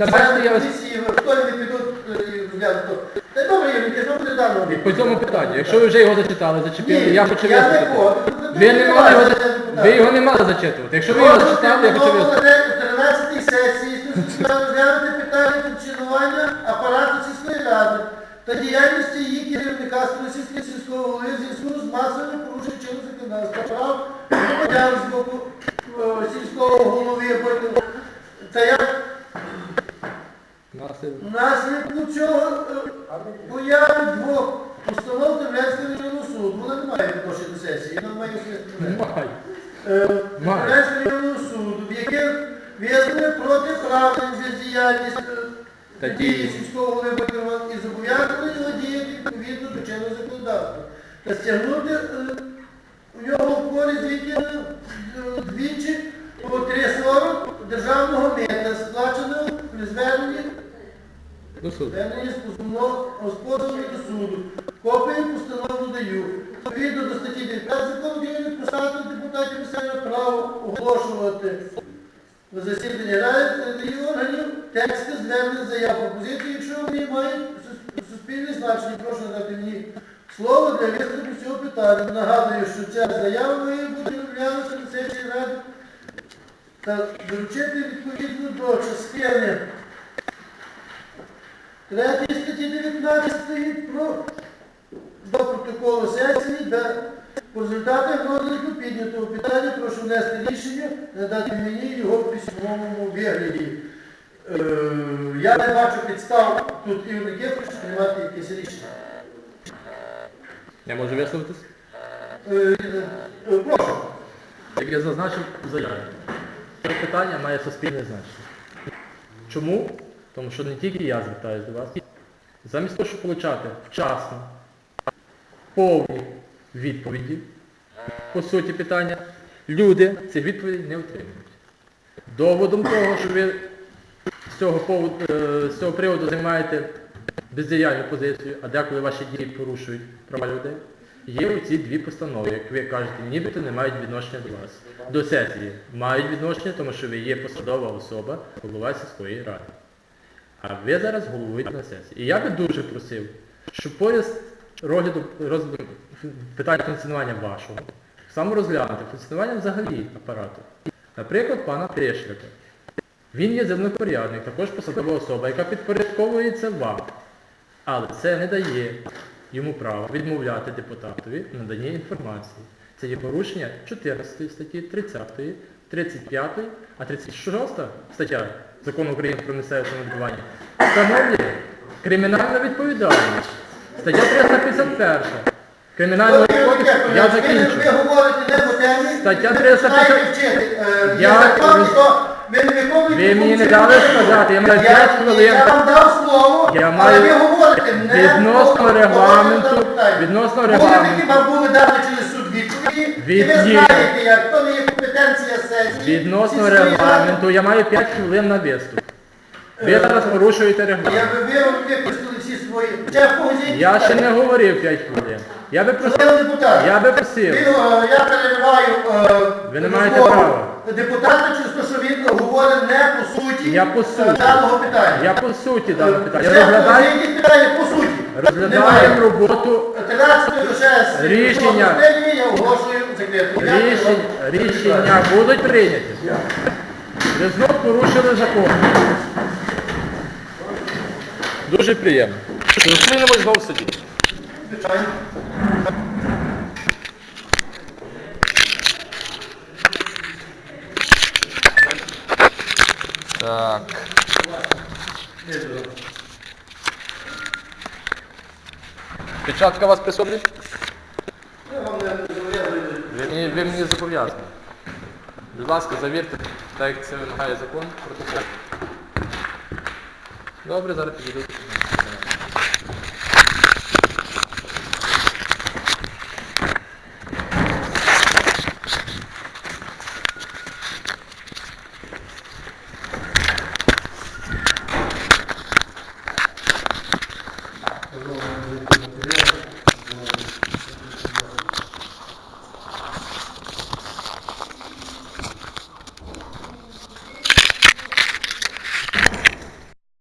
Та ось комісії, хто не підуть е, і. Та добре, Юрій, я знову недавно. по цьому питанню. Якщо ви вже його зачитали, зачепили, Ні, я хочу я не. Ви не мали його, за- ви його не мали зачитувати. Якщо ви його зачитали, я хочу висловити. на 13-й сесії розглянути питання функціонування апарату сільської ради та діяльності її керівника Стросійського сільського голови в зв'язку з масовими порушенням чинного законодавства прав громадян з боку е, сільського голови. або- Це як. Наслідку цього е, появи двох установ Тернецького районного суду. Вона не має відношення до сесії, вона має. Має. районного суду, в яких визнали протиправним бездіяльність е, Та дії сільського голови Бакерова і зобов'язали його діяти відповідно до чинного законодавства. Та стягнути е, у нього в користь двічі, е, двічі по 340 державного мита, сплаченого при зверненні До суду. Звернення з позовного позовами до суду. Копію постанову даю. Відповідно до статті 19 закону про статус депутатів місцевого право оголошувати на засідання ради і органів тексти звернень заяв пропозиції, якщо вони мають суспільне значення, прошу надати мені слово для виступу цього питання. Нагадую, що ця заява має бути розглянута на сесії ради та доручити відповідно до частини Третій статті 19 про до протоколу сесії, де по результатах розгляду піднятого питання прошу внести рішення, надати мені його в письмовому вигляді. Е, я не бачу підстав тут і в яких приймати якесь рішення. Я можу висловитись? Е, е, прошу. Як я зазначив в заяві, це питання має суспільне значення. Чому? Тому що не тільки я звертаюся до вас. Замість того, щоб отримати вчасно, повні відповіді по суті питання, люди цих відповідей не отримують. Доводом того, що ви з цього, поводу, е, з цього приводу займаєте бездіяльну позицію, а деколи ваші дії порушують права людей, є оці дві постанови, як ви кажете, нібито не мають відношення до вас. До сесії мають відношення, тому що ви є посадова особа, голова сільської ради. А ви зараз головуєте на сесії. І я би дуже просив, щоб поряд з розглядом, розглядом питань функціонування вашого, саме розглянути функціонування взагалі апарату. Наприклад, пана Трешляка. Він є земнопорядник, також посадова особа, яка підпорядковується вам. Але це не дає йому права відмовляти депутатові в наданні інформації. Це є порушення 14 статті, 30, 35, а 36 стаття Закону України про місцеве самоврядування встановлює кримінальну відповідальність. Стаття 351. Кримінального кодексу, я закінчу. ви говорите не по темі, Стаття ви 350. починаєте вчити. Е, Я- Є закон, що ви не виконуєте Ви мені не дали сказати, я маю Я- п'ять хвилин. Я вам дав слово, Я але маю ви говорите не відносно регламенту, відносно регламенту. такі були дати через суд відповіді, і ви знаєте, як то не є компетенція сесії. Відносно регламенту, я маю 5 хвилин на виступ. Ви зараз порушуєте Я регламент. би ви використали всі свої. Ще в Я ще не говорив 5 хвилин. Я би просив, Шановний депутат, я би просив. е, я перериваю е, Ви не маєте розмову права. депутата через те, що він говорить не по суті, Я по е, суті. даного питання. Я по суті дане питання. В Розглядаю, питання по суті. Розглядаємо роботу 13 лише Рішення. я оголошую закритим. Дякую рішень, вам. рішення будуть прийняті. Ви знов порушили закон. Дуже приємно. Зустрінемось знов. Звичайно. Так. Печатка у вас при собі? Я вам не зобов'язую. Ви мені, зобов'язані. Будь ласка, завірте, так як це вимагає закон, протокол. Добре, зараз підійду.